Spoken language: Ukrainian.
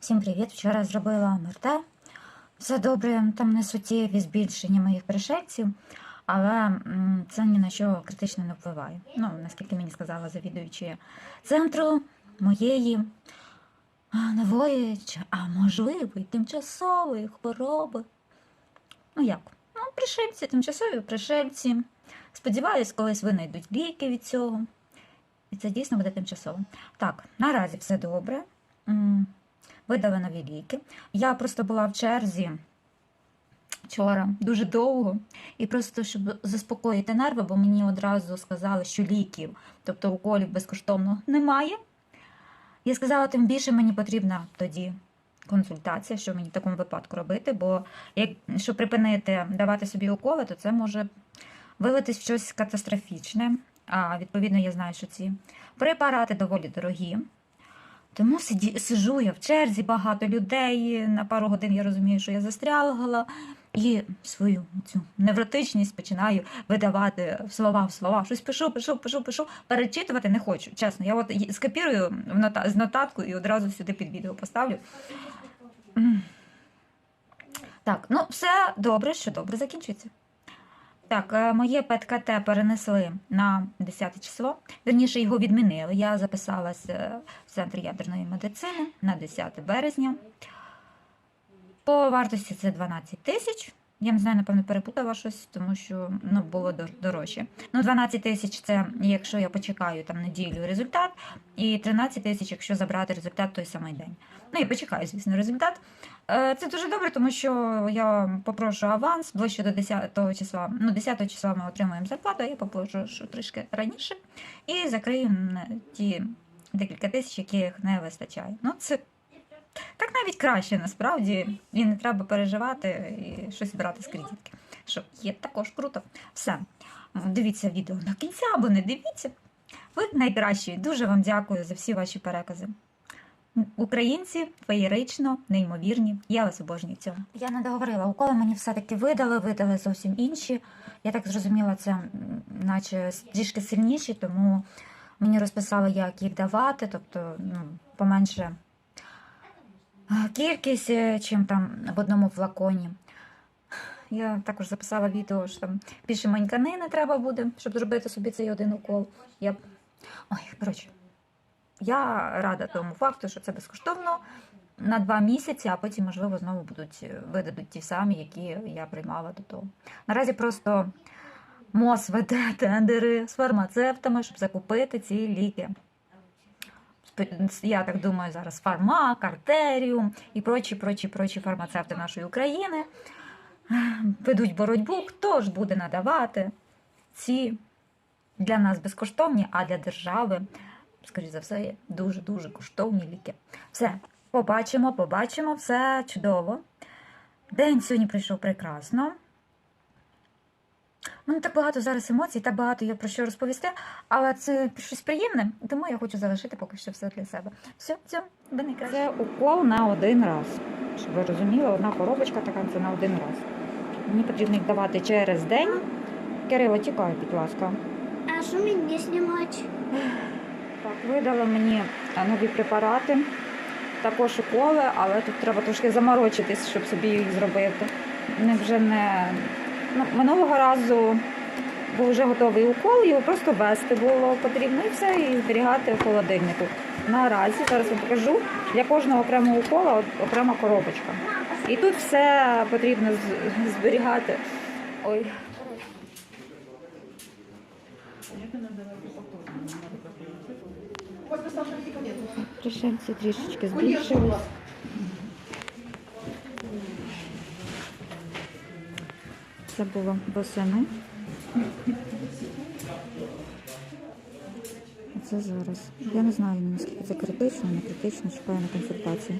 Всім привіт! Вчора зробила МРТ. Все добре, там не суттєві збільшення моїх пришельців, але це ні на що критично не впливає. Ну, наскільки мені сказала завідуюча центру моєї нової, а можливо, й тимчасової хвороби. Ну як? Ну, пришельці, тимчасові пришельці. Сподіваюсь, колись винайдуть ліки від цього. І це дійсно буде тимчасово. Так, наразі все добре. Видали нові ліки. Я просто була в черзі вчора дуже довго. І просто щоб заспокоїти нерви, бо мені одразу сказали, що ліків, тобто уколів безкоштовно немає. Я сказала, тим більше мені потрібна тоді консультація, що мені в такому випадку робити, бо якщо припинити давати собі уколи, то це може вилитись в щось катастрофічне. А відповідно, я знаю, що ці препарати доволі дорогі. Тому сиді, сижу я в черзі, багато людей. На пару годин я розумію, що я застрягла, і свою цю невротичність починаю видавати в слова в слова. Щось пишу, пишу, пишу, пишу. Перечитувати не хочу. Чесно, я от скопірую нота- з нотатку і одразу сюди під відео поставлю. Так, ну все добре, що добре закінчується. Так, е, моє ПЕТ-КТ перенесли на 10 число. Вірніше його відмінили. Я записалась е, в центр ядерної медицини на 10 березня. По вартості це 12 тисяч. Я не знаю, напевно, перепутала щось, тому що ну, було дорожче. Ну, 12 тисяч це якщо я почекаю там неділю результат, і 13 тисяч, якщо забрати результат той самий день. Ну і почекаю, звісно, результат. Е, Це дуже добре, тому що я попрошу аванс ближче до 10 числа. Ну, 10 числа ми отримуємо зарплату, а я попрошу трішки раніше і закрию ті декілька тисяч, яких не вистачає. Ну, це так навіть краще насправді. І не треба переживати і щось брати з кредитки. Що є також круто. Все. Дивіться відео до кінця або не дивіться. Ви найкращі. Дуже вам дякую за всі ваші перекази. Українці феєрично, неймовірні. Я вас обожнюю в цьому. Я не договорила. Уколи мені все-таки видали, видали зовсім інші. Я так зрозуміла, це наче трішки сильніші, тому мені розписали, як їх давати, тобто ну, поменше кількість, е, чим там в одному флаконі. Я також записала відео, що там більше манькани не треба буде, щоб зробити собі цей один укол. Я... Ой, коротше, я рада тому факту, що це безкоштовно на два місяці, а потім, можливо, знову будуть е, видадуть ті самі, які я приймала до того. Наразі просто МОЗ веде тендери з фармацевтами, щоб закупити ці ліки. Я так думаю, зараз фармак, артеріум і прочі, прочі, прочі фармацевти нашої України ведуть боротьбу, хто ж буде надавати ці для нас безкоштовні, а для держави, скоріш за все, дуже-дуже коштовні ліки. Все, побачимо, побачимо, все чудово. День сьогодні прийшов прекрасно. У мене так багато зараз емоцій, так багато є про що розповісти, але це щось приємне, тому я хочу залишити поки що все для себе. Все, все, до найкраще. Це укол на один раз. Щоб ви розуміли, одна коробочка така це на один раз. Мені потрібно їх давати через день. Кирило, тікай, будь ласка. А що мені знімати? Так, видали мені нові препарати, також уколи, але тут треба трошки заморочитись, щоб собі їх зробити. Вони вже не минулого разу був вже готовий укол, його просто вести було потрібно і все, і зберігати в холодильнику. Наразі зараз вам покажу для кожного окремого укола окрема коробочка. І тут все потрібно зберігати. Ой. Пришельці трішечки збільшились. Це було восени. А Це зараз. Я не знаю, наскільки це критично, не критично, чекаю на консультацію.